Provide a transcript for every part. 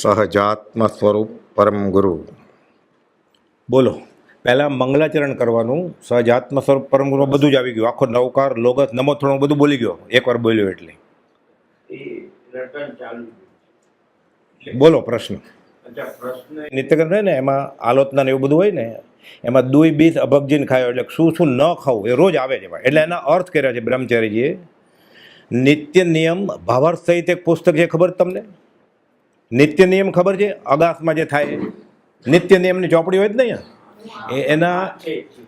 સહજાત્મ સ્વરૂપ પરમ ગુરુ. બોલો પહેલાં મંગલાચરણ કરવાનું સહજાત્મ સ્વરૂપ પરમ ગુરુ બધું જ આવી ગયું. આખો નવકાર લોગસ નમોથણું બધું બોલી ગયો. એકવાર બોલ્યો એટલે. એ રટન ચાલુ બોલો પ્રશ્ન. નિત્યક્રમ ને એમાં આલોચના ને એવું બધું હોય ને એમાં દુઈ બીસ અભગજીન ખાયો એટલે શું શું ન ખાવું એ રોજ આવે છે ભાઈ. એટલે એના અર્થ કર્યા છે બ્રહ્મચારીજીએ. નિત્ય નિયમ ભાવાર્થ સહિત એક પુસ્તક છે ખબર તમને? નિત્ય નિયમ ખબર છે? અગાસમાં જે થાય, નિત્ય નિયમની ચોપડી હોય જ નહીં એના,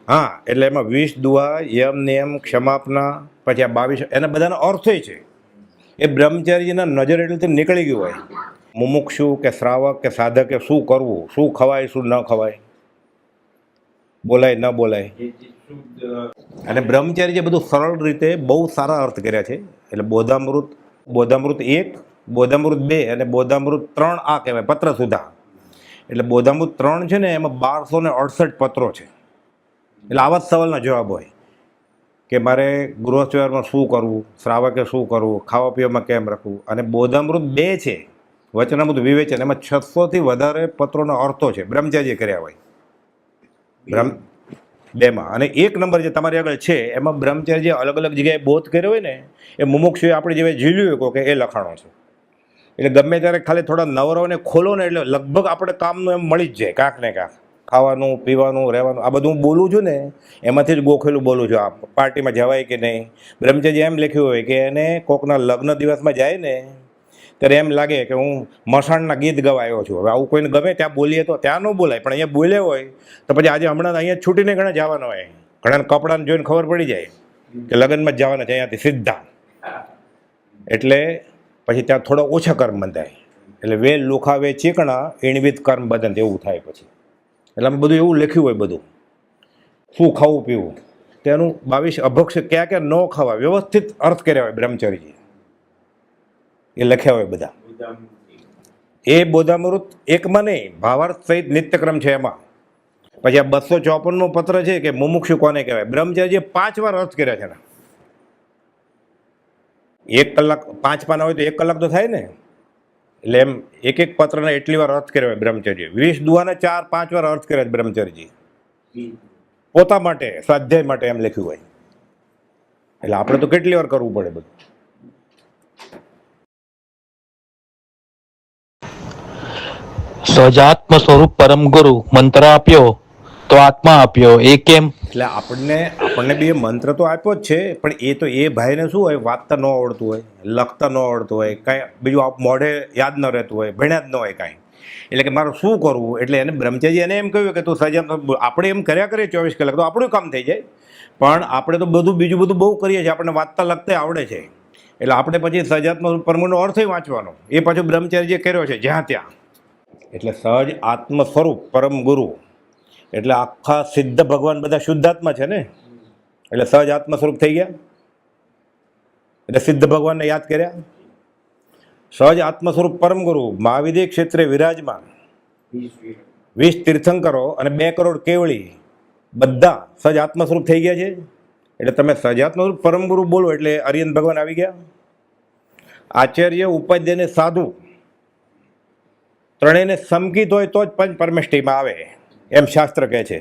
હા, એટલે એમાં વિષ, દુઆ, યમ નિયમ ક્ષમાપના, પછી આ બાવીસ, એના બધાના અર્થોય છે. એ બ્રહ્મચારીના નજર એટલેથી નીકળી ગયું હોય. મુમુક્ષુ કે શ્રાવક કે સાધકે શું કરવું? શું ખવાય, શું ન ખવાય? બોલાય, ન બોલાય? અને બ્રહ્મચારી જે બધું સરળ રીતે બહુ સારા અર્થ કર્યા છે. એટલે બોધામૃત બોધામૃત એક બોધામૃત બે અને બોધામૃત ત્રણ આ કહેવાય, પત્ર સુધા. એટલે બોધામૃત ત્રણ છે ને, એમાં બારસો ને અડસઠ પત્રો છે. એટલે આવા જ સવાલના જવાબ હોય. કે મારે ગૃહસ્થ વ્યવહારમાં શું કરવું, શ્રાવકે શું કરવું, ખાવા પીવામાં કેમ રાખવું? અને બોધામૃત બે છે, વચનામૃત વિવેચન, એમાં છસોથી વધારે પત્રોના અર્થો છે બ્રહ્મચાર્ય કર્યા હોય. બ્રહ્મ બેમાં. અને એક નંબર જે તમારી આગળ છે, એમાં બ્રહ્મચાર્ય જે અલગ અલગ જગ્યાએ બોધ કર્યો હોય ને, એ મુમુક્ષુએ આપણે જેવા ઝીલ્યું હોય કે એ લખાણો છે. એટલે ગમે ત્યારે ખાલી થોડા નવરોને ખોલો ને એટલે લગભગ આપણે કામનું એમ મળી જ જાય, કાંક ને કાંક. ખાવાનું, પીવાનું, રહેવાનું, આ બધું હું બોલું છું ને, એમાંથી જ ગોખેલું બોલું છું. આ પાર્ટીમાં જવાય કે નહીં? બ્રહ્મચર્ય એમ લખ્યું હોય કે એને કોકના લગ્ન દિવસમાં જાય ને, ત્યારે એમ લાગે કે હું મસાણના ગીત ગવાયો છું. હવે આવું કોઈને ગમે ત્યાં બોલીએ તો ત્યાં ન બોલાય, પણ અહીંયા બોલે હોય તો પછી આજે હમણાં અહીંયા છૂટીને ઘણા જવાના હોય. ઘણાને કપડાને જોઈને ખબર પડી જાય કે લગ્નમાં જ જવાના છે અહીંયાથી સીધા. એટલે પછી ત્યાં થોડા ઓછા કર્મ બંધાય. એટલે વેલ લુખાવે ચીકણા એણવિત કર્મ બંધન એવું થાય પછી. એટલે અમે બધું એવું લખ્યું હોય બધું. શું ખાવું, પીવું? તેનું બાવીસ અભક્ષ ક્યાં ક્યાં ન ખાવા વ્યવસ્થિત અર્થ કર્યા હોય બ્રહ્મચર્યજી એ લખ્યા હોય બધા. એ બોધામૃત એકમાં નહીં, ભાવાર્થ સહિત નિત્યક્રમ છે એમાં. પછી આ બસો ચોપનનો પત્ર છે કે મુમુક્ષુ કોને કહેવાય? બ્રહ્મચર્યજીએ પાંચ વાર અર્થ કર્યા છે એના. એક કલાક, પાંચ પાના હોય તો એક કલાક તો થાય ને. એટલે એમ એક એક પત્રને એટલી વાર અર્થ કર્યો બ્રહ્મચર્ય. વીસ દુઆના ચાર, પાંચ વાર અર્થ કર્યા બ્રહ્મચર્યજી. પોતા માટે, સ્વાધ્યાય માટે એમ લખ્યું હોય. એટલે આપણે તો કેટલી વાર કરવું પડે બધું? સહજાત્મ સ્વરૂપ પરમ ગુરુ મંત્ર આપ્યો. તો આત્મા આપ્યો. એ કેમ? એટલે આપણને આપણને બી મંત્ર તો આપ્યો જ છે, પણ એ તો એ ભાઈને શું હોય, વાંચતા ન આવડતું હોય, લખતા ન આવડતું હોય, કાંઈ બીજું મોઢે યાદ ન રહેતું હોય, ભણ્યા જ ન હોય કાંઈ. એટલે કે મારે શું કરવું? એટલે એને બ્રહ્મચારી એને એમ કહ્યું કે તું સજા આપણે એમ કર્યા કરીએ ચોવીસ કલાક, તો આપણું કામ થઈ જાય. પણ આપણે તો બધું બીજું બધું બહુ કરીએ છીએ, આપણને વાંચતા લખતા આવડે છે. એટલે આપણે પછી સજાત્મ પરમનો અર્થ વાંચવાનો. એ પાછો બ્રહ્મચારી જે કર્યો છે, જ્યાં ત્યાં. એટલે સહજ આત્મ સ્વરૂપ પરમ ગુરુ. એટલે આખા સિદ્ધ ભગવાન બધા શુદ્ધાત્મા છે ને? એટલે સહજ આત્મ સ્વરૂપ થઈ ગયા? એટલે સિદ્ધ ભગવાનને યાદ કર્યા? સહજ આત્મ સ્વરૂપ પરમ ગુરુ મહાવિદ્ય ક્ષેત્રે વિરાજમાન. વીસ તીર્થંકરો અને બે કરોડ કેવળી બધા સહજ આત્મ સ્વરૂપ થઈ ગયા છે? એટલે તમે સહજાત્મ સ્વરૂપ પરમ ગુરુ બોલો એટલે અરિયન ભગવાન આવી ગયા? આચાર્ય, ઉપાધ્યાય ને સાધુ ત્રણેયને સમકિત હોય તો જ પંચ પરમેષ્ઠીમાં આવે. એમ શાસ્ત્ર કહે છે.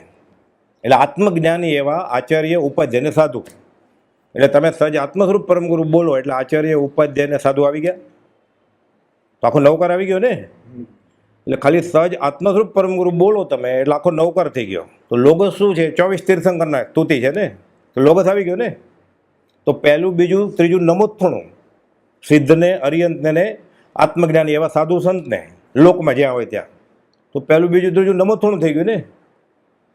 એટલે આત્મજ્ઞાની એવા આચાર્ય, ઉપાધ્યાય સાધુ. એટલે તમે સજ આત્મસ્વરૂપ પરમગુરુ પરમ ગુરુ બોલો, એટલે આચાર્ય, ઉપાધ્યાય ને સાધુ આવી ગયા. તો આખો નવકાર આવી ગયો ને? એટલે ખાલી સહજ આત્મસ્વરૂપ પરમગુરુ બોલો તમે, એટલે આખો નવકાર થઈ ગયો. તો લોગસ શું છે? ચોવીસ તીર્થંકરના સ્તુતિ છે ને? તો લોગસ આવી ગયો ને? તો પહેલું, બીજું, ત્રીજું નમોત્થણું. સિદ્ધને અરિયંતને આત્મજ્ઞાની એવા સાધુ સંતને. લોકમાં જ્યાં હોય ત્યાં. તો પહેલું બીજું ત્રીજું નમોત્થણું થઈ ગયું ને?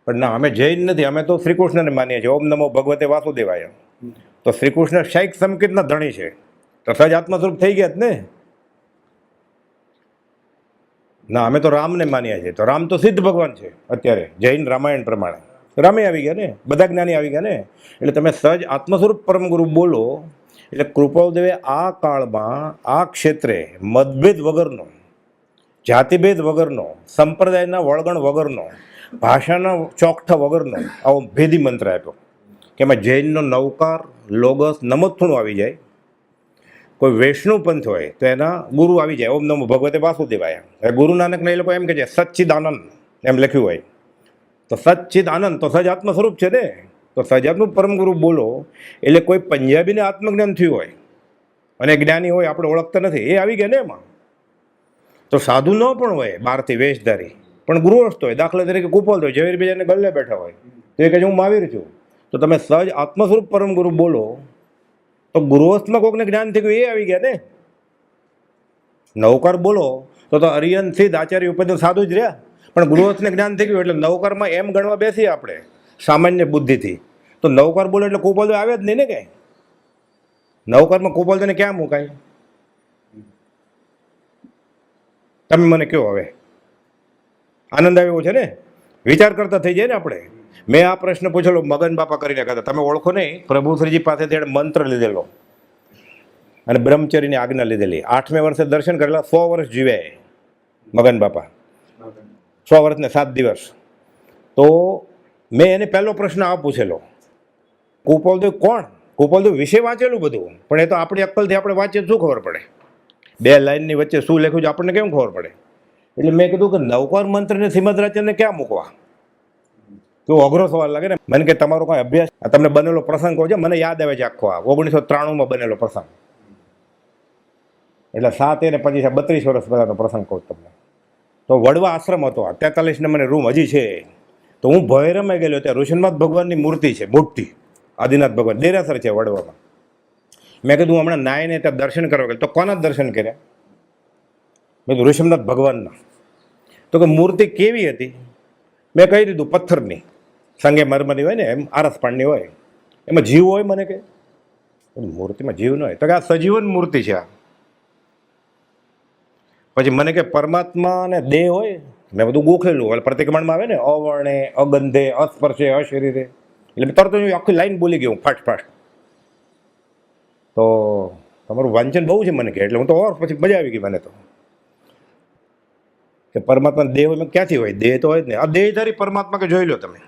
પણ ના, અમે જૈન નથી, અમે તો શ્રી કૃષ્ણને માનીએ છીએ. ઓમ નમો ભગવતે વાસુદેવાય. તો શ્રી કૃષ્ણ શાઈક સંકેતના ધણી છે. તો સહજ આત્મસ્વરૂપ થઈ ગયા જ ને? ના, અમે તો રામને માનીએ છીએ. તો રામ તો સિદ્ધ ભગવાન છે અત્યારે, જૈન રામાયણ પ્રમાણે. રામે આવી ગયા ને? બધા જ્ઞાની આવી ગયા ને? એટલે તમે સહજ આત્મસ્વરૂપ પરમ ગુરુ બોલો, એટલે કૃપાદેવે આ કાળમાં, આ ક્ષેત્રે મતભેદ વગરનો જાતિભેદ વગરનો, સંપ્રદાયના વળગણ વગરનો, ભાષાના ચોકઠા વગરનો આવો ભેદી મંત્ર આપ્યો કે એમાં જૈનનો નવકાર લોગસ નમોત્થુણું આવી જાય. કોઈ વૈષ્ણવ પંથ હોય તો એના ગુરુ આવી જાય. ઓમ નમો ભગવતે વાસુદેવાય. ગુરુ નાનકને એ લોકો એમ કે છે, સચ્ચિદાનંદ એમ લખ્યું હોય. તો સચ્ચિદ આનંદ તો સજ આત્મ સ્વરૂપ છે ને. તો સજાતનું પરમ ગુરુ બોલો, એટલે કોઈ પંજાબીને આત્મજ્ઞાન થયું હોય, અને જ્ઞાની હોય, આપણે ઓળખતા નથી, એ આવી ગયા ને એમાં? તો સાધુ ન પણ હોય બહારથી વેશધારી. પણ ગૃહસ્થ હોય, દાખલા તરીકે કુપલ હોય ઝવેર બીજાને ગલ્લે બેઠા હોય. તો એ કહે હું મહાવીર છું. તો તમે સહજ આત્મસ્વરૂપ પરમ ગુરુ બોલો, તો ગૃહસ્થમાં કોકને જ્ઞાન થઈ ગયું એ આવી ગયા ને? નવકાર બોલો, તો તો અરિયન સિદ્ધ આચાર્ય ઉપર સાધુ જ રહ્યા. પણ ગૃહસ્થને જ્ઞાન થઈ ગયું એટલે નવકારમાં એમ ગણવા બેસીએ આપણે, સામાન્ય બુદ્ધિથી. તો નવકાર બોલો એટલે કુપલ આવે જ નહીં ને કાંઈ નવકારમાં કુપલ તને ક્યાં મુકાય? તમે મને કહો હવે. આનંદ આવ્યો છે ને? વિચાર કરતા થઈ જાય ને આપણે. મેં આ પ્રશ્ન પૂછેલો, મગન બાપા કરીને કહેતા, તમે ઓળખો નહીં પ્રભુશ્રીજી પાસેથી એણે મંત્ર લીધેલો અને બ્રહ્મચર્યની આજ્ઞા લીધેલી. આઠમે વર્ષે દર્શન કરેલા, સો વર્ષ જીવે. મગન બાપા. સો વર્ષને સાત દિવસ. તો મેં એને પહેલો પ્રશ્ન આ પૂછેલો. કુપોલદેવ કોણ? કુપોલદેવ વિશે વાંચેલું બધું. પણ એ તો આપણી અક્કલથી આપણે વાંચીએ શું ખબર પડે? બે લાઇનની વચ્ચે શું લખ્યું છે આપણને કેમ ખબર પડે? એટલે મેં કીધું કે નવકાર મંત્રને શ્રીમદ રાજ્યને ક્યાં મૂકવા? તો અઘરો સવાલ લાગે ને. મને કે તમારો કોઈ અભ્યાસ તમને બનેલો પ્રસંગ કહો છે, મને યાદ આવે છે આખો આ. ઓગણીસો ત્રાણુંમાં બનેલો પ્રસંગ. એટલે સાત એને પચીસ બત્રીસ વર્ષ પહેલાંનો પ્રસંગ કહું તમને. તો વડવા આશ્રમ હતો. તેતાલીસ નંબરની રૂમ હજી છે. તો હું ભૈરમાં ગયેલો. ત્યાં ઋષિનાથ ભગવાનની મૂર્તિ છે મોટી આદિનાથ ભગવાન. દેરાસર છે વડવામાં. મેં કીધું હમણાં નાયને ત્યાં દર્શન કરવા ગયા તો કોના દર્શન કર્યા? મેં કીધું ઋષિમનાથ ભગવાનના. તો કે મૂર્તિ કેવી હતી? મેં કહી દીધું પથ્થરની. સંગે મરમની હોય ને, એમ આરસપાણની હોય. એમાં જીવ હોય મને કે? મૂર્તિમાં જીવ ન હોય. તો કે આ સજીવન મૂર્તિ છે આ. પછી મને કે પરમાત્મા અને દેહ હોય? મેં બધું ગોખેલું એટલે પ્રતિક્રમણમાં આવે ને, અવર્ણે, અગંધે, અસ્પર્શે, અશરીરે. એટલે તરત હું આખી લાઈન બોલી ગયું ફાટ ફાટ. તો તમારું વાંચન બહુ છે મને કે, એટલે હું તો ઓર પછી મજા આવી ગઈ મને તો. કે પરમાત્મા દેહ હોય ક્યાંથી હોય? દેહ તો હોય જ ને. આ દેહધારી પરમાત્મા કે જોઈ લો તમે.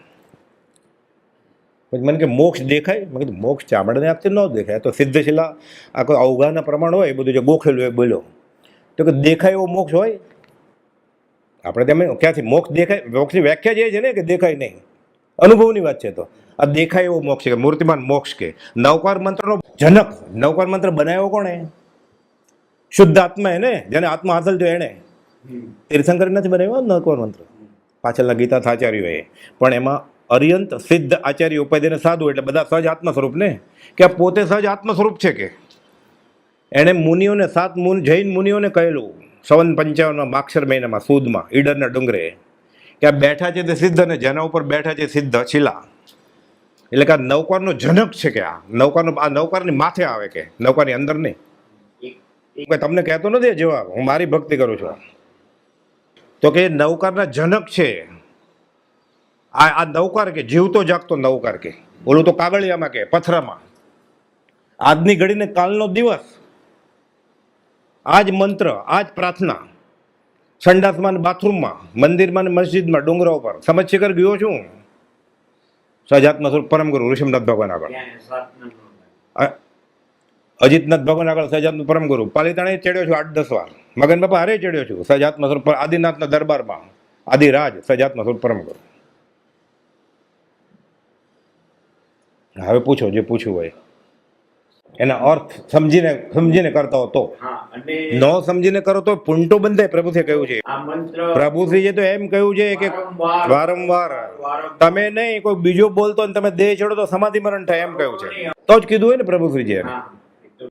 પછી મને કે મોક્ષ દેખાય? મેં કીધું, મોક્ષ ચામડાને આપતી ન દેખાય. તો સિદ્ધશિલા, આ કોઈ અવગાહના પ્રમાણ હોય, એ બધું જે ગોખેલું હોય બોલ્યો તો કે દેખાય એવો મોક્ષ હોય? આપણે તમે ક્યાંથી મોક્ષ દેખાય? મોક્ષની વ્યાખ્યા જે છે ને, કે દેખાય નહીં. અનુભવની વાત છે તો. આ દેખાય એવો મોક્ષ કે મૂર્તિમાન મોક્ષ કે. નવકાર મંત્રનો જનક. નવકાર મંત્ર બનાવ્યો કોણે? શુદ્ધ આત્મા એને, જેને આત્મા હાંસલ થયો એણે. તીર્થંકર નથી બનાવ્યો નવકાર મંત્ર? પાછળના ગીતા એ. પણ એમાં અર્યંત સિદ્ધ આચાર્ય ઉપાધ્યાયને સાધુ એટલે બધા સહજ આત્મ સ્વરૂપ ને? કે આ પોતે સહજ આત્મ સ્વરૂપ છે કે? એણે મુનિઓને સાત મુન જૈન મુનિઓને કહેલું. સવન પંચાવનના માક્ષર મહિનામાં સુદમાં, ઈડરના ડુંગરે. કે આ બેઠા છે તે સિદ્ધ અને જેના ઉપર બેઠા છે સિદ્ધ શિલા એટલે કે આ નૌકારનો જનક છે કે આ. નૌકારનો આ નૌકારની માથે આવે કે નૌકાની અંદર નહીં. હું તમને કહેતો નથી જવાબ હું મારી ભક્તિ કરું છું. તો કે નૌકારના જનક છે. આ આ નૌકાર કે જીવતો જાગતો નૌકાર કે. ઓલું તો કાગળિયામાં કે પથરામાં. આજની ઘડીને કાલનો દિવસ. આ જ મંત્ર આ જ પ્રાર્થના. સંડાસમાં બાથરૂમમાં મંદિરમાં ને મસ્જિદમાં ડુંગરા ઉપર. સમજ શિખર ગયો છું? સજાત્મા પરમ ગુરુ ઋષિમનાથ ભગવાન આગળ. અજીતનાથ ભગવાન આગળ સજાત્મ પરમ ગુરુ. પાલિતાણે ચડ્યો છું આઠ દસ વાર. મગન બાપા હારે ચડ્યો છું સજાત્મા પર આદિનાથના દરબારમાં આદિરાજ સજાત્મા સ્વરૂપ પરમ ગુરુ. હવે પૂછો જે પૂછવું હોય. એના અર્થ સમજીને સમજીને કરતા હતો. તો ન સમજીને કરો તો પૂંટો બંધે પ્રભુથી કહ્યું છે. પ્રભુશ્રીએ તો એમ કહ્યું છે કે વારંવાર તમે નહીં કોઈ બીજો બોલતો ને તમે દેહ છોડો તો સમાધિ મરણ થાય એમ કહ્યું છે. તો જ કીધું હોય ને પ્રભુશ્રીજીએ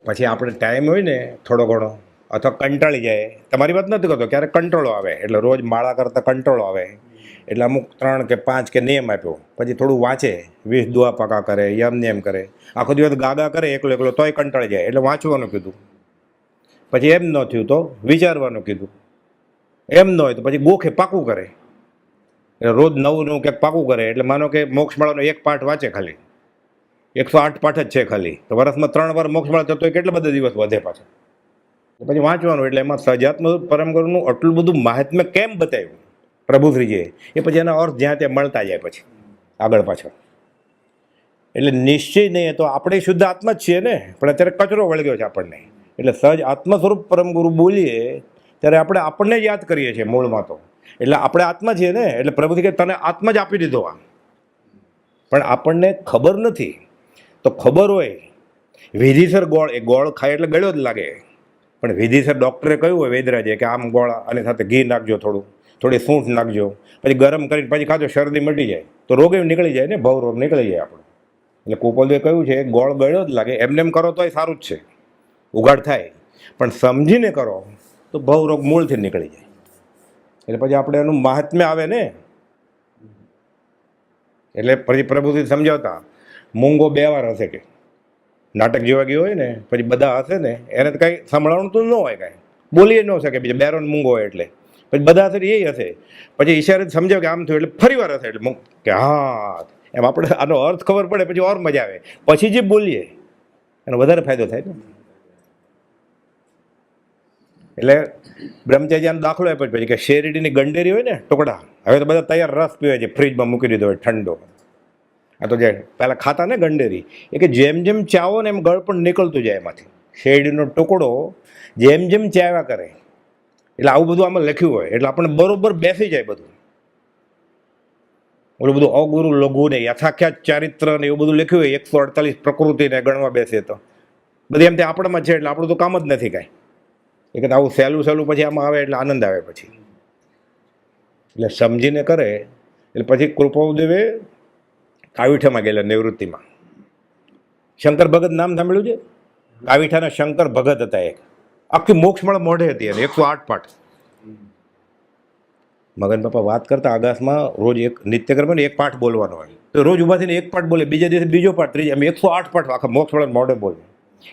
પછી આપણે ટાઈમ હોય ને થોડો ઘણો અથવા કંટાળી જાય. તમારી વાત નથી કરતો ક્યારેક કંટ્રોલો આવે. એટલે રોજ માળા કરતા કંટ્રોલો આવે. એટલે અમુક ત્રણ કે પાંચ કે નિયમ આપ્યો. પછી થોડું વાંચે, વીસ દુઆ પાકા કરે, યમ નિયમ કરે. આખો દિવસ ગાગા કરે, એકલો એકલો તોય કંટાળી જાય. એટલે વાંચવાનું કીધું. પછી એમ ન થયું તો વિચારવાનું કીધું. એમ ન હોય તો પછી ગોખે પાકું કરે. એટલે રોજ નવું નવું ક્યાંક પાકું કરે. એટલે માનો કે મોક્ષમાળાનો એક પાઠ વાંચે ખાલી. એકસો આઠ પાઠ જ છે ખાલી. તો વર્ષમાં ત્રણ વાર મોક્ષમાળા થતો હોય કેટલા બધા દિવસ વધે પાછા? તો પછી વાંચવાનું, એટલે એમાં સજાત્મ પરમગુરુનું આટલું બધું મહાત્મ્ય કેમ બતાવ્યું? પ્રભુશ્રીજીએ એ પછી એના અર્થ જ્યાં ત્યાં મળતા જાય પછી. આગળ પાછળ. એટલે નિશ્ચય નહીં તો આપણે શુદ્ધ આત્મા જ છીએ ને. પણ અત્યારે કચરો વળગ્યો છે આપણને. એટલે સહજ આત્મ સ્વરૂપ પરમ ગુરુ બોલીએ, ત્યારે આપણે આપણને જ યાદ કરીએ છીએ મૂળમાં તો. એટલે આપણે આત્મા છીએ ને, એટલે પ્રભુથી કે તને આત્મા જ આપી દીધો આ. પણ આપણને ખબર નથી. તો ખબર હોય, વિધિસર ગોળ, એ ગોળ ખાય એટલે ગળ્યો જ લાગે. પણ વિધિસર ડૉક્ટરે કહ્યું હોય વૈદરાજે કે આમ ગોળ અને સાથે ઘી નાખજો થોડું. થોડી સૂંઠ નાખજો. પછી ગરમ કરીને પછી ખાજો શરદી મટી જાય. તો રોગ એમ નીકળી જાય ને, ભવ રોગ નીકળી જાય આપણો. એટલે કુપોલદેવે કહ્યું છે, ગોળ ગળ્યો જ લાગે. એમને એમ કરો તો એ સારું જ છે. ઉઘાડ થાય. પણ સમજીને કરો તો ભવ રોગ મૂળથી નીકળી જાય. એટલે પછી આપણે એનું મહાત્મ્ય આવે ને. એટલે પછી પ્રભુથી સમજાવતા, મૂંગો બે વાર હશે કે. નાટક જેવા ગયો હોય ને, પછી બધા હશે ને, એને તો કાંઈ સંભળાવવાનું તો ન હોય કાંઈ. બોલીએ ન શકે, બીજા બેરોન મૂંગો હોય એટલે. પછી બધા હશે એ હશે. પછી ઈશારે સમજાવ કે આમ થયું એટલે ફરી વાર હશે એટલે કે હા, એમ આપણે આનો અર્થ ખબર પડે, પછી ઓર મજા આવે. પછી જે બોલીએ, એનો વધારે ફાયદો થાય ને. એટલે બ્રહ્મચર્યાનો દાખલો આપ્યો પછી કે શેરડીની ગંડેરી હોય ને, ટુકડા, હવે તો બધા તૈયાર રસ પીવે છે. ફ્રીજમાં મૂકી દીધો હોય, ઠંડો. આ તો જે પહેલાં ખાતા ને ગંડેરી, એ કે જેમ જેમ ચાવો ને એમ ગળપણ નીકળતું જાય એમાંથી. શેરડીનો ટુકડો જેમ જેમ ચાવ્યા કરે એટલે આવું બધું આમાં લખ્યું હોય. એટલે આપણને બરોબર બેસી જાય બધું. ઓલું બધું અગુરુ, લઘુ ને યથાખ્યાત ચારિત્ર ને એવું બધું લખ્યું હોય, એકસો અડતાલીસ પ્રકૃતિને ગણવા બેસે તો. બધી એમ તે આપણામાં છે, એટલે આપણું તો કામ જ નથી કાંઈ. એ કે આવું સહેલું સહેલું પછી આમાં આવે એટલે આનંદ આવે પછી. એટલે સમજીને કરે, એટલે પછી કૃપાદેવે કાવીઠામાં ગયેલા નિવૃત્તિમાં. શંકર ભગત નામ સાંભળ્યું છે? કાવીઠાના શંકર ભગત હતા એક. આખી મોક્ષમળ મોઢે હતી અને એકસો આઠ પાઠ મગન પપ્પા વાત કરતા આકાશમાં રોજ એક નિત્યક્રમ ને એક પાઠ બોલવાનો હોય તો રોજ ઊભા થઈને એક પાઠ બોલે બીજા દિવસે બીજો પાઠ ત્રીજો એમ એકસો આઠ પાઠ આખા મોક્ષમળ મોઢે બોલે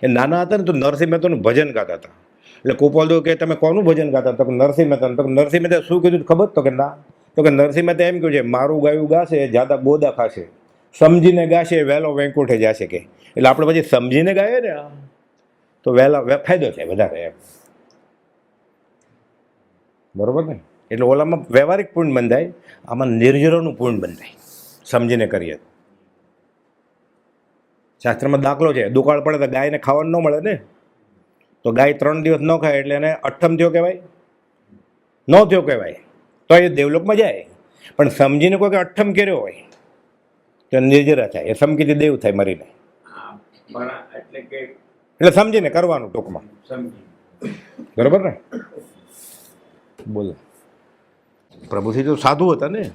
એ નાના હતા ને તો નરસિંહ મહેતાનું ભજન ગાતા હતા એટલે ગોપાલદેવ કે, તમે કોનું ભજન ગાતા તો નરસિંહ મહેતા તો નરસિંહ મહેતા, શું કીધું ખબર? તો કે, ના. તો કે, નરસિંહ મહેતા એમ કહ્યું છે, મારું ગાયું ગાશે, જાદા બોદા ખાશે. સમજીને ગાશે વહેલો વેંકુઠે જશે કે. એટલે આપણે પછી સમજીને ગાઈએ ને તો વહેલા ફાયદો થાય વધારે એમ. બરોબર ને? એટલે ઓલામાં વ્યવહારિક પૂર્ણ બંધાય, આમાં નિર્જરોનું પૂર્ણ બંધાય. સમજીને કરીએ તો. શાસ્ત્રમાં દાખલો છે, દુકાળ પડે તો ગાયને ખાવાનું ન મળે ને? તો ગાય ત્રણ દિવસ ન ખાય એટલે એને અઠ્ઠમ થયો કહેવાય? ન થયો કહેવાય. તો એ દેવલોકમાં જાય. પણ સમજીને કોઈ કે અઠ્ઠમ કર્યો હોય, તો નિર્જરા થાય. એ સમકીથી દેવ થાય મરીને. એટલે કે એટલે સમજીને કરવાનું ટૂંકમાં. સમજી. બરોબર ને? બોલો. પ્રભુથી તો સાધુ હતા ને.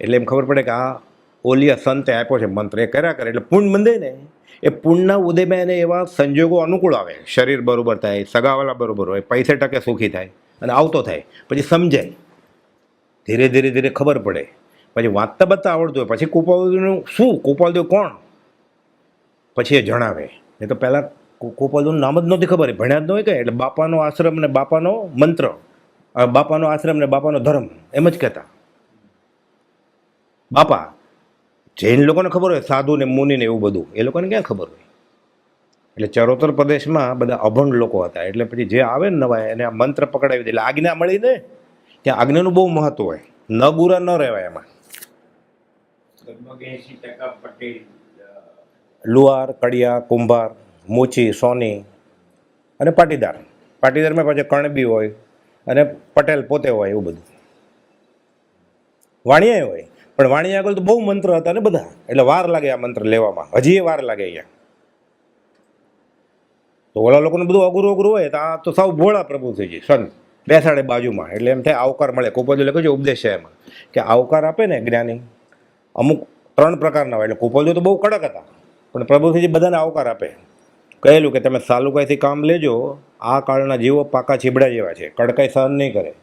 એટલે એમ ખબર પડે કે આ ઓલિયા સંતે આપ્યો છે મંત્ર એ કર્યા કરે. એટલે પૂર્ણ બંધે ને એ પૂર્ણના ઉદયમાં એને એવા સંજોગો અનુકૂળ આવે. શરીર બરોબર થાય સગાવાલા બરોબર હોય પૈસે ટકે સુખી થાય અને આવતો થાય. પછી સમજાય. ધીરે ધીરે ધીરે ખબર પડે. પછી વાંચતા બતા આવડતું હોય. પછી કુપાલદેવનું શું? કુપાલદેવ કોણ? પછી એ જણાવે. એ તો પહેલાં કુપાલદેવનું નામ જ નહોતી ખબર. ભણ્યા જ ન હોય કે એટલે બાપાનો આશ્રમ ને બાપાનો મંત્ર. બાપાનો આશ્રમ ને બાપાનો ધર્મ. એમ જ કહેતા. બાપા જૈન લોકોને ખબર હોય સાધુ ને મુનિ ને એવું બધું. એ લોકોને ક્યાં ખબર હોય? એટલે ચરોતર પ્રદેશમાં બધા અભણ લોકો હતા. એટલે પછી જે આવે ને નવા એને આ મંત્ર પકડાવી દે એટલે આજ્ઞા મળી ને ત્યાં આજ્ઞાનું બહુ મહત્વ હોય. ન ગુરા ન રહેવાય એમાં. લગભગ એંસી ટકા પટેલ લુહાર કડિયા કુંભાર મોચી સોની અને પાટીદાર. પાટીદારમાં પાછળ કણબી હોય અને પટેલ પોતે હોય એવું બધું. વાણિયા હોય. પણ વાણિયા આગળ તો બહુ મંત્ર હતા ને બધા. એટલે વાર લાગે આ મંત્ર લેવામાં. હજી વાર લાગે અહીંયા. તો ઓલા લોકોને બધું અઘરું અઘરું હોય તો આ તો સાવ ભોળા પ્રભુ થઈ જાય. સંત બેસાડે બાજુમાં. એટલે એમ થાય આવકાર મળે. કોપોજો લખ્યું છે, ઉપદેશ છે એમાં. કે આવકાર આપે ને જ્ઞાની. અમુક ત્રણ પ્રકારના હોય. એટલે કુપોલજો તો બહુ કડક હતા. પણ પ્રભુજી બધાને આવકાર આપે. કહેલું કે તમે સાલુકાઈથી કામ લેજો, આ કાળના જીવો પાકા ચીબડા જેવા છે, કડકાઈ સહન નહીં કરે.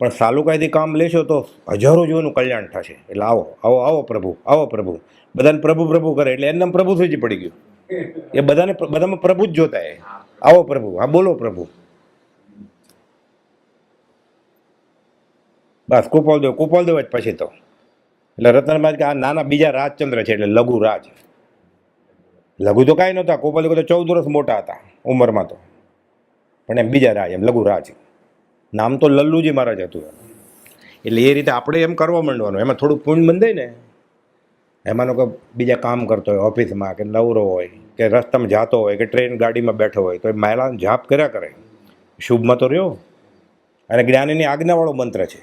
પણ સાલુકાઈથી કામ લેશો તો હજારો જીવોનું કલ્યાણ થશે. એટલે આવો આવો આવો પ્રભુ આવો પ્રભુ. બધાને પ્રભુ પ્રભુ કરે એટલે એમને પ્રભુ થઈ જ પડી ગયું. એ બધાને બધામાં પ્રભુ જ જોતા એ. આવો પ્રભુ, હા બોલો પ્રભુ. બસ, કુપાલદેવ કુપાલદેવ જ પછી તો. એટલે રતનબાજ કે આ નાના બીજા રાજચંદ્ર છે, એટલે લઘુ રાજ. લઘુ તો કાંઈ નહોતા કુપાલદેવ તો ચૌદ વર્ષ મોટા હતા, ઉંમરમાં તો. પણ એમ બીજા રાજ એમ લઘુ રાજ. નામ તો લલ્લુજી મહારાજ હતું. એટલે એ રીતે આપણે એમ કરવા માંડવાનું, એમાં થોડું પુણ્ય બંધાય ને એમાંનો કે બીજા કામ કરતો હોય, ઓફિસમાં કે નવરો હોય, કે રસ્તામાં જતો હોય, કે ટ્રેન ગાડીમાં બેઠો હોય, તો એ માયલાનો જાપ કર્યા કરે. શુભમાં તો રહ્યો. અને જ્ઞાનીની આજ્ઞાવાળો મંત્ર છે.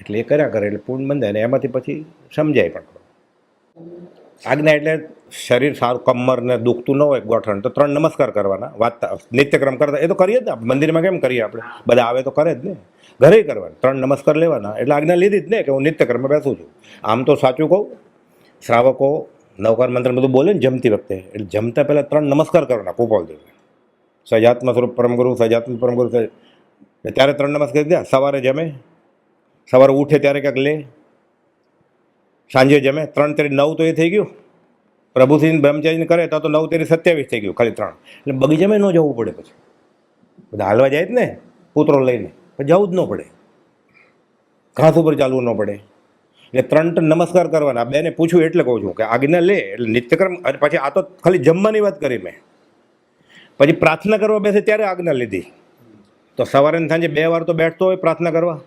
એટલે એ કર્યા કરે, એટલે પૂર્ણ બંધાય અને એમાંથી પછી સમજાય પણ. આજ્ઞા એટલે શરીર સારું કમરને દુખતું ન હોય ગોઠણ, તો ત્રણ નમસ્કાર કરવાના, વાત, નિત્યક્રમ કરતા, એ તો કરીએ જ ને મંદિરમાં કેમ કરીએ આપણે? બધા આવે તો કરે જ ને, ઘરે કરવાના, ત્રણ નમસ્કાર લેવાના, એટલે આજ્ઞા લીધી જ ને કે હું નિત્યક્રમમાં બેસું છું. આમ તો સાચું કહું, શ્રાવકો, નવકાર મંત્ર બધું બોલે ને જમતી વખતે, એટલે જમતા પહેલાં ત્રણ નમસ્કાર કરવાના કુપાલ દેવ સજાત્મ સ્વરૂપ પરમગુરુ સજાત્મ પરમગુરુ સજ- ત્યારે ત્રણ નમસ્કાર કરી દીધા સવારે જમે, સવારે ઉઠે ત્યારે ક્યાંક લે સાંજે જમે ત્રણ તેરી નવ તો એ થઈ ગયું. પ્રભુસિંહ બ્રહ્મચારીને કરે તો નવ તેરી સત્યાવીસ થઈ ગયું ખાલી ત્રણ. એટલે બગીચામાં ન જવું પડે પછી. બધા હાલવા જાય જ ને પુત્રો લઈને. જવું જ ન પડે. ઘાસ ઉપર ચાલવું ન પડે. એટલે ત્રણ ત્રણ નમસ્કાર કરવાના. બેને પૂછ્યું એટલે કહું છું કે આજ્ઞા લે. એટલે નિત્યક્રમ અને પછી આ તો ખાલી જમવાની વાત કરી મેં. પછી પ્રાર્થના કરવા બેસે ત્યારે આજ્ઞા લીધી. તો સવારે સાંજે બે વાર તો બેઠતો હોય પ્રાર્થના કરવા.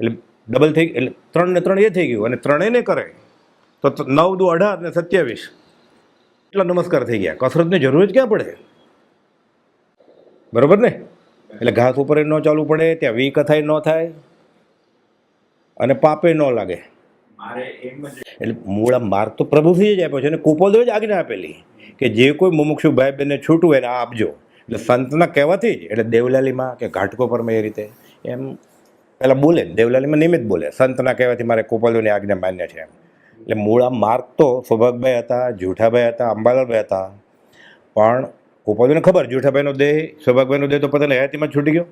એટલે ડબલ થઈ એટલે ત્રણ ને ત્રણ એ થઈ ગયું. અને ત્રણેયને કરે. તો નવ દુ અઢાર ને સત્યાવીસ. એટલા નમસ્કાર થઈ ગયા. કસરતની જરૂર જ ક્યાં પડે? બરોબર ને? એટલે ઘાસ ઉપર ન ચાલવું પડે ત્યાં વી કથાય ન થાય. અને પાપે ન લાગે. એટલે મૂળ માર્ગ તો પ્રભુથી જ આપ્યો છે. અને કુપોદેવ જ આજ્ઞા આપેલી કે જે કોઈ મુમુક્ષુ ભાઈ બહેનને છૂટું હોય એને આ આપજો. એટલે સંતના કહેવાથી જ એટલે દેવલાલીમાં કે ઘાટકોપરમાં એ રીતે. એમ પહેલાં બોલે દેવલાલીમાં નિયમિત બોલે, સંતના કહેવાથી મારે કુપોદોની આજ્ઞા માન્ય છે એટલે મૂળ આ માર્ગ તો સૌભાગભાઈ હતા, જૂઠાભાઈ હતા, અંબાલાલભાઈ હતા. પણ કોપલોને ખબર, જૂઠાભાઈનો દેહ સૌભાગભાઈનો દેહ તો પોતાને હયાતીમાં છૂટી ગયો.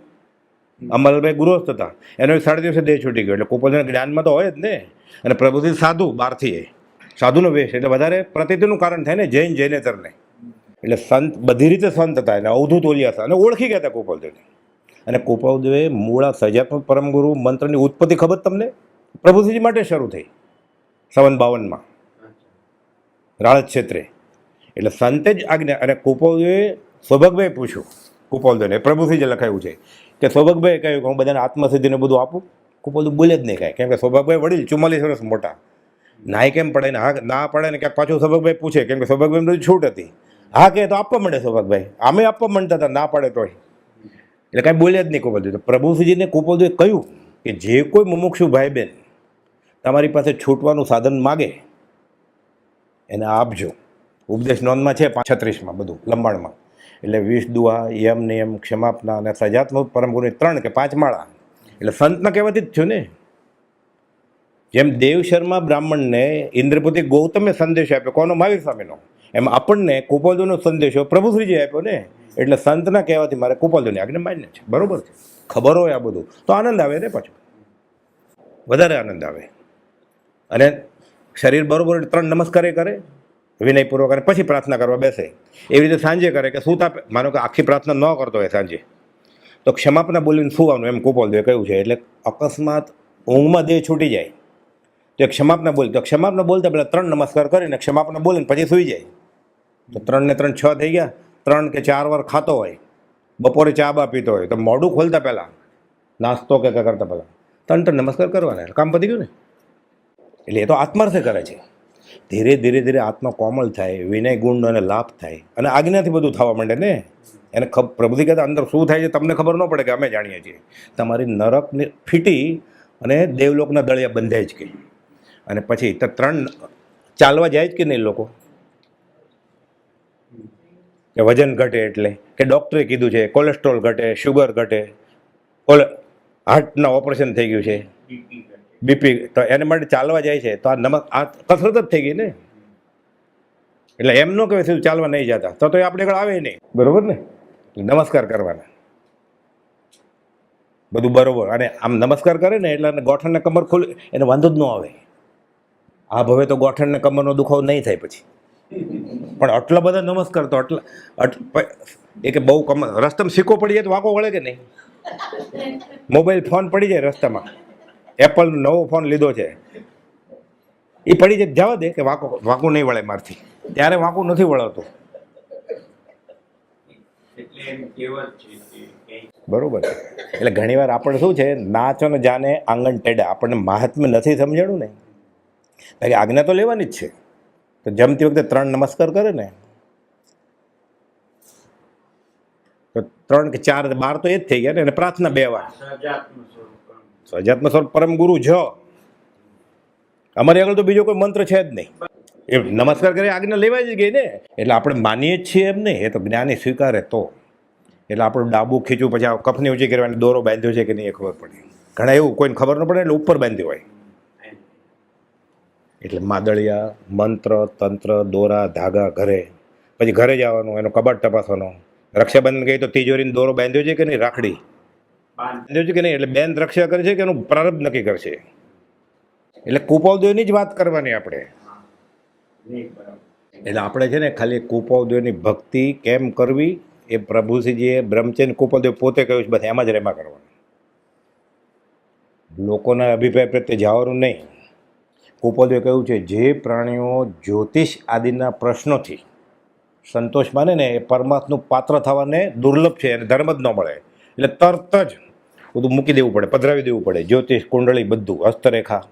અંબાલાલભાઈ ગુરુસ્ત હતા. એનો સાડા દિવસે દેહ છૂટી ગયો. એટલે કોપલોને જ્ઞાનમાં તો હોય જ ને. અને પ્રભુથી સાધુ બહારથી સાધુનો વેશ, એટલે વધારે પ્રતિતિનું કારણ થાય ને જૈન જૈનેતરને. એટલે સંત બધી રીતે સંત હતા, એને અવધૂત ઓલિયા હતા. અને ઓળખી ગયા હતા કુપોલદેવને અને કોપાવદેવે મૂળા સજાત્મક પરમગુરુ મંત્રની ઉત્પત્તિ ખબર તમને? પ્રભુશ્રીજી માટે શરૂ થઈ. સવન બાવનમાં. રાળત ક્ષેત્રે. એટલે સંતે જ આજ્ઞા અને કુપોલદેવે સૌભગભાઈ પૂછ્યું. કુપોલદેવને પ્રભુથી લખાયું છે કે સૌભાગભાઈએ કહ્યું કે હું બધાને આત્મસિદ્ધિને બધું આપું. કુપોલદેવ બોલે જ નહીં કાંઈ. કેમ કે સૌભગભાઈ વડીલ ચુમ્માલીસ વર્ષ મોટા. નાય કેમ પડે ને? હા, ના પડે ને ક્યાંક પાછું સૌભગભાઈ પૂછે. કેમ કે સૌભગભાઈ છૂટ હતી. હા, કે તો આપવા માંડે સૌભગભાઈ. આમે આપવા માંડતા હતા. ના પડે તોય. એટલે કાંઈ બોલ્યા જ નહીં કુપોલદેવ તો પ્રભુજીને કુપોલદેવે કહ્યું કે જે કોઈ મુમુક્ષુ ભાઈ બેન તમારી પાસે છૂટવાનું સાધન માગે, એને આપજો. ઉપદેશ નોંધમાં છે પાંચ છત્રીસમાં બધું, લંબાણમાં. એટલે વીસ દુઆ, યમ, નિયમ, ક્ષમાપના અને સજાત્મક પરમગુરુની ત્રણ કે પાંચ માળા. એટલે સંતના કહેવાથી જ છું ને. જેમ દેવ શર્મા બ્રાહ્મણને ઇન્દ્રપતિ ગૌતમે સંદેશ આપ્યો, કોનો મહાવીર સ્વામીનો? એમ આપણને કુપોદોનો સંદેશો પ્રભુશ્રીજી આપ્યો ને. એટલે સંતના કહેવાથી મારે કુપોદોની આજ્ઞા માન્ય છે. બરાબર છે? ખબર હોય આ બધું. તો આનંદ આવે ને પાછું. વધારે આનંદ આવે. અને શરીર બરાબર ત્રણ નમસ્કાર એ કરે, વિનયપૂર્વક અને પછી પ્રાર્થના કરવા બેસે. એવી રીતે સાંજે કરે કે શું તાપે માનો કે આખી પ્રાર્થના ન કરતો હોય સાંજે. તો ક્ષમાપના બોલીને સુવાનું એમ કુપોલ દે કહ્યું છે. એટલે અકસ્માત ઊંઘમાં દેહ છૂટી જાય. તો ક્ષમાપના બોલ તો ક્ષમાપના બોલતા પહેલાં ત્રણ નમસ્કાર કરીને ક્ષમાપના બોલીને પછી સૂઈ જાય. તો ત્રણ ને ત્રણ છ થઈ ગયા. ત્રણ કે ચાર વાર ખાતો હોય, બપોરે ચા બા પીતો હોય, તો મોઢું ખોલતા પહેલાં, નાસ્તો કે કરતા પહેલાં. ત્રણ તન નમસ્કાર કરવાના કામ પતી ગયું ને? એટલે એ તો આત્માર્થે કરે છે. ધીરે ધીરે ધીરે આત્મા કોમળ થાય, વિનય ગુણનો એને લાભ થાય, અને આજ્ઞાથી બધું થવા માંડે ને? એને ખબ પ્રભુથી કહેતા અંદર શું થાય છે તમને ખબર ન પડે કે અમે જાણીએ છીએ. તમારી નરકની ફીટી અને દેવલોકના દળિયા બંધાય જ કે. અને પછી તો ત્રણ ચાલવા જાય જ કે નહીં લોકો? કે વજન ઘટે એટલે કે ડૉક્ટરે કીધું છે કોલેસ્ટ્રોલ ઘટે શુગર ઘટે કોલે હાર્ટના ઓપરેશન થઈ ગયું છે બીપી તો એને માટે ચાલવા જાય છે તો આ નમક આ કસરત જ થઈ ગઈ ને? એટલે એમ ન કહેવાય સીધું ચાલવા નહીં જતા તો તો એ આપણે આગળ આવે નહીં. બરાબર ને? નમસ્કાર કરવાના. બધું બરોબર. અને આમ નમસ્કાર કરે ને એટલે ગોઠણને કમર ખોલે એને વાંધો જ ન આવે. આ ભવે તો ગોઠણને કમરનો દુખાવો નહીં થાય પછી. પણ આટલા બધા નમસ્કાર તો આટલા એ બહુ કમ રસ્તામાં સિક્કો પડી જાય તો વાંકો વળે કે નહીં? મોબાઈલ ફોન પડી જાય રસ્તામાં. એપલનો નવો ફોન લીધો છે. એ પડી જાય જવા દે કે વાંકો વાંકું નહીં વળે મારથી. ત્યારે વાંકું નથી વળતું. બરોબર એટલે ઘણીવાર આપણે શું છે, નાચો ને જાને આંગણ ટેડા આપણને મહાત્મ્ય નથી સમજાણું ને. બાકી આજ્ઞા તો લેવાની જ છે. તો જમતી વખતે ત્રણ નમસ્કાર કરે ને? તો ત્રણ કે ચાર બાર તો એ જ થઈ ગયા ને? અને પ્રાર્થના બે વાર. સજાત્મ સ્વરૂપ પરમ ગુરુ જ અમારી આગળ તો બીજો કોઈ મંત્ર છે જ નહીં. એ નમસ્કાર કરી આજ્ઞા લેવાય જ ગઈ ને? એટલે આપણે માનીએ જ છીએ એમ નહીં. એ તો જ્ઞાની સ્વીકારે તો. એટલે આપણું ડાબુ ખીચું પછી કફની ઊંચી કરવાની દોરો બાંધ્યો છે કે નહીં એ ખબર પડે. ઘણા એવું કોઈને ખબર ન પડે, એટલે ઉપર બાંધ્યો હોય. એટલે માદળિયા મંત્ર તંત્ર દોરા ધાગા ઘરે. પછી ઘરે જવાનું એનો કબાટ તપાસવાનો. રક્ષાબંધન ગઈ તો તિજોરીને દોરો બાંધ્યો છે કે નહીં? રાખડી. બાંધ બાંધ્યો છે કે નહીં? એટલે બેન રક્ષા કરે છે કે એનું પ્રારંભ નક્કી કરશે? એટલે કુપાવદેવની જ વાત કરવાની આપણે. એટલે આપણે છે ને ખાલી કુપાવદેવની ભક્તિ કેમ કરવી? એ પ્રભુસિંહજીએ બ્રહ્મચંદ કુપાવદેવ પોતે કહ્યું છે બસ એમાં જ રેમા કરવાનું. લોકોના અભિપ્રાય પ્રત્યે જવાનું નહીં. કુપાવદેવે કહ્યું છે જે પ્રાણીઓ જ્યોતિષ આદિના પ્રશ્નોથી સંતોષ માને ને એ પરમાત્માનું પાત્ર થવાને દુર્લભ છે અને ધર્મ જ ન મળે. એટલે તરત જ બધું મૂકી દેવું પડે પધરાવી દેવું પડે. જ્યોતિષ કુંડળી બધું હસ્તરેખા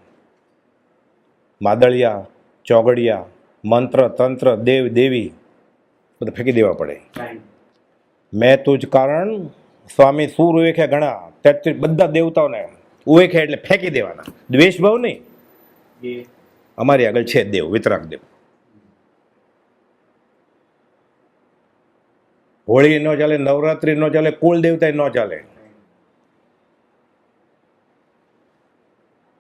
માદળિયા ચોગડિયા મંત્ર તંત્ર દેવ દેવી બધું ફેંકી દેવા પડે. મેં તું જ કારણ સ્વામી સૂર ઉવેખ્યા ઘણા તેત્રીસ બધા દેવતાઓને ઉવેખ્યા એટલે ફેંકી દેવાના. દ્વેષભાવ નહીં. અમારી આગળ છે દેવ, વિતરાગ દેવ. હોળી ન ચાલે, નવરાત્રિ ન ચાલે કુલ દેવતા ન ચાલે.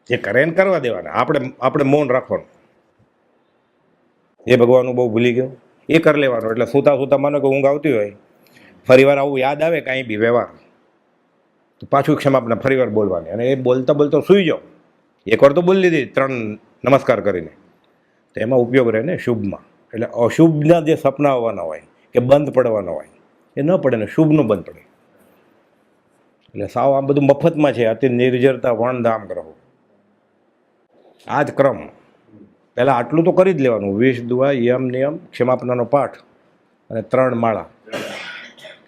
જે કરે ને કરવા દેવાના. આપણે આપણે મૌન રાખવાનું. એ ભગવાનનું બહુ ભૂલી ગયો. એ કરી લેવાનું. એટલે સૂતા સૂતા માનો કે ઊંઘ આવતી હોય. ફરીવાર આવું યાદ આવે કાંઈ બી વ્યવહાર. તો પાછું ક્ષમાપના ફરીવાર બોલવાની. અને એ બોલતા બોલતા સૂઈ જાઓ. એકવાર તો બોલી દીધી ત્રણ નમસ્કાર કરીને. તો એમાં ઉપયોગ રહે ને શુભમાં. એટલે અશુભના જે સપના આવવાના હોય, કે બંધ પડવાના હોય, એ ન પડે ને શુભનું બંધ પડે. એટલે સાવ આ બધું મફતમાં છે, અતિ નિર્જરતા વણધામ કરો આ જ ક્રમ. પહેલાં આટલું તો કરી જ લેવાનું. વિષ, દુઆ, યમ, નિયમ, ક્ષમાપનાનો પાઠ અને ત્રણ માળા.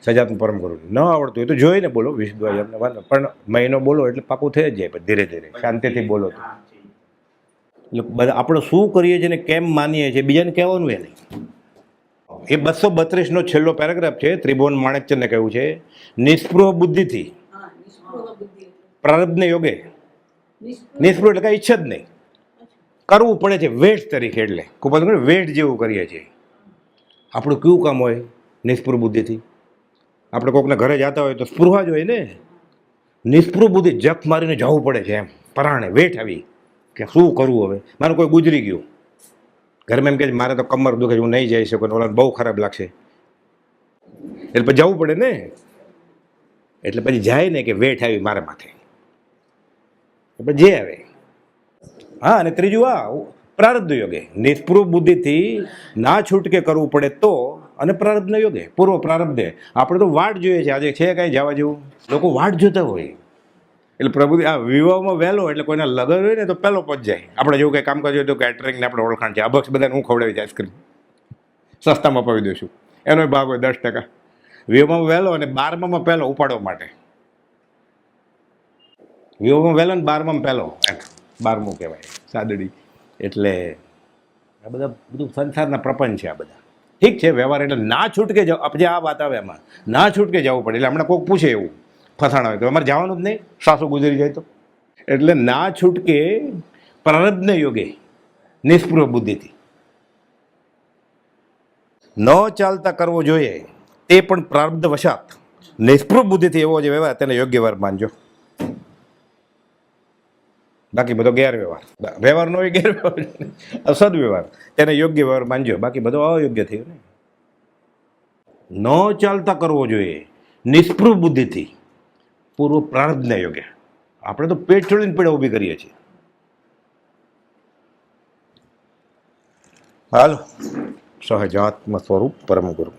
સજાતનું પરમ કરું ન આવડતું હોય તો જોઈને બોલો વિષ્ણુ વાંધો પણ મહિનો બોલો એટલે પાકું થઈ જ જાય ધીરે ધીરે શાંતિથી બોલો તો. એટલે બધા આપણે શું કરીએ છીએ ને કેમ માનીએ છીએ બીજાને કહેવાનું એ નહીં. એ બસો બત્રીસનો છેલ્લો પેરેગ્રાફ છે ત્રિભુવન માણેકચંદને કહ્યું છે નિષ્પૃહ બુદ્ધિથી. પ્રારબ્ધને યોગે. નિષ્પૃહ. એટલે કાંઈ ઈચ્છા જ નહીં. કરવું પડે છે વેટ તરીકે એટલે. જ વેઠ જેવું કરીએ છીએ. આપણું કયું કામ હોય? નિષ્પૃહ બુદ્ધિથી. આપણે કોકના ઘરે જતા હોય તો સ્પૃહા જ હોય ને. નિષ્પૃહ બુદ્ધિ જખ મારીને જવું પડે છે એમ. પરાણે, વેઠ આવી કે શું કરવું હવે? મારું કોઈ ગુજરી ગયું. ઘરમાં એમ કે મારે તો કમર દુખે હું નહીં જઈ શકું ઓલા બહુ ખરાબ લાગશે. એટલે પછી જવું પડે ને. એટલે પછી જાય ને કે વેઠ આવી મારા માથે. એટલે જે આવે. હા, અને ત્રીજું આ પ્રારબ્ધ યોગે. નિષ્પૃહ બુદ્ધિથી ના છૂટકે કરવું પડે તો અને પ્રારબ્ધના યોગે પૂર્વ પ્રારબ્ધે. આપણે તો વાટ જોઈએ છે. આજે છે કાંઈ જવા જેવું? લોકો વાટ જોતા હોય. એટલે પ્રભુ આ વિવાહમાં વહેલો એટલે કોઈના લગન હોય ને તો પહેલો પચ જાય. આપણે જેવું કંઈ કામ કરજો તો કેટરિંગને આપણે ઓળખાણ છે. આ બક્ષ બધાને હું ખવડાવી છે આઈસ્ક્રીમ. સસ્તામાં પાવી દઉં છું. એનો ભાગ હોય દસ ટકા. વિવાહમાં વહેલો અને બારમામાં પહેલો ઉપાડવા માટે. વિવાહમાં વહેલો ને બારમામાં પહેલો. બારમું કહેવાય. સાદડી. એટલે આ બધા, બધું સંસારના પ્રપંચ છે આ બધા. ઠીક છે, વ્યવહાર એટલે ના છૂટકે જાવ આપણે આ વાત આવે એમાં, ના છૂટકે જવું પડે, એટલે હમણાં કોઈક પૂછે એવું, ફસાણ હોય તો, અમારે જવાનું જ નહીં, સાસુ ગુજરી જાય તો. એટલે ના છૂટકે પ્રારબ્ધને યોગે, નિષ્પૃહ બુદ્ધિથી. ન ચાલતા કરવો જોઈએ, તે પણ પ્રારબ્ધ વશાત નિષ્પૃહ બુદ્ધિથી એવો જે વ્યવહાર, તેને યોગ્ય વાર માનજો. બાકી બધો ગેરવ્યવહાર. વ્યવહાર નો હોય ગેરવ્યવહાર. સદવ્યવહાર. તેને યોગ્ય વ્યવહાર માનજો. બાકી બધો અયોગ્ય થયો ને. ન ચાલતા કરવો જોઈએ. નિષ્પૃહ બુદ્ધિથી. પૂર્વ પ્રારબ્ધને યોગ્ય આપણે તો પેટ છોડીને પેડા ઊભી કરીએ છીએ. હાલો. સહજાત્મ સ્વરૂપ પરમ ગુરુ